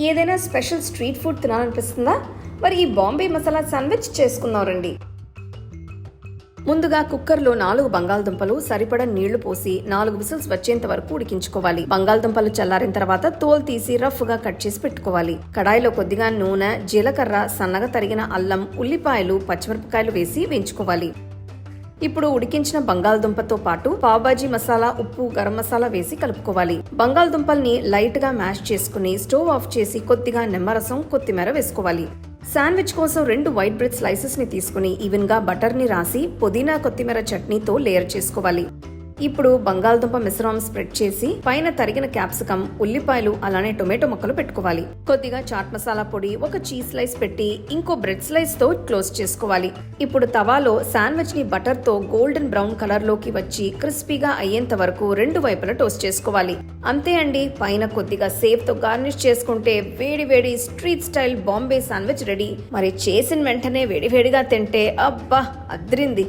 ఏదైనా special street food తినాలనిపిస్తుందా? మరి ఈ బాంబే మసాలా శాండ్విచ్ చేసుకుందాం రండి ముందుగా కుక్కర్లో నాలుగు బంగాళదుంపలు సరిపడ నీళ్ళు పోసి నాలుగు విసిల్స్ వచ్చేంత వరకు ఉడికించుకోవాలి. బంగాళదుంపలు చల్లారిన తర్వాత తోలు తీసి రఫ్గా కట్ చేసి పెట్టుకోవాలి. కడాయిలో కొద్దిగా నూనె జీలకర్ర సన్నగా తరిగిన అల్లం ఉల్లిపాయలు పచ్చిమిరపకాయలు వేసి వేయించుకోవాలి. ఇప్పుడు ఉడికించిన బంగాళదుంపతో పాటు పావుబాజీ మసాలా ఉప్పు గరం మసాలా వేసి కలుపుకోవాలి. బంగాళదుంపల్ని లైట్గా మ్యాష్ చేసుకుని స్టవ్ ఆఫ్ చేసి కొద్దిగా నిమ్మరసం కొత్తిమీర వేసుకోవాలి. శాండ్విచ్ కోసం రెండు వైట్ బ్రెడ్ స్లైసెస్ని తీసుకుని ఈవెన్గా బటర్ని రాసి పుదీనా కొత్తిమీర చట్నీతో లేయర్ చేసుకోవాలి. ఇప్పుడు బంగాళదుంప మిశ్రమం స్ప్రెడ్ చేసి పైన తరిగిన క్యాప్సికం ఉల్లిపాయలు అలానే టొమాటో ముక్కలు పెట్టుకోవాలి. కొద్దిగా చాట్ మసాలా పొడి ఒక చీజ్ స్లైస్ పెట్టి ఇంకో బ్రెడ్ స్లైస్తో క్లోజ్ చేసుకోవాలి. ఇప్పుడు తవాలో శాండ్విచ్ని బటర్తో గోల్డెన్ బ్రౌన్ కలర్లోకి వచ్చి క్రిస్పీగా అయ్యేంత వరకు రెండు వైపులా టోస్ట్ చేసుకోవాలి. అంతే అండి పైన కొద్దిగా సేఫ్తో గార్నిష్ చేసుకుంటే వేడి వేడి street style Bombay sandwich ready. మరి చేసిన వెంటనే వేడివేడిగా తింటే అబ్బా అద్రింది.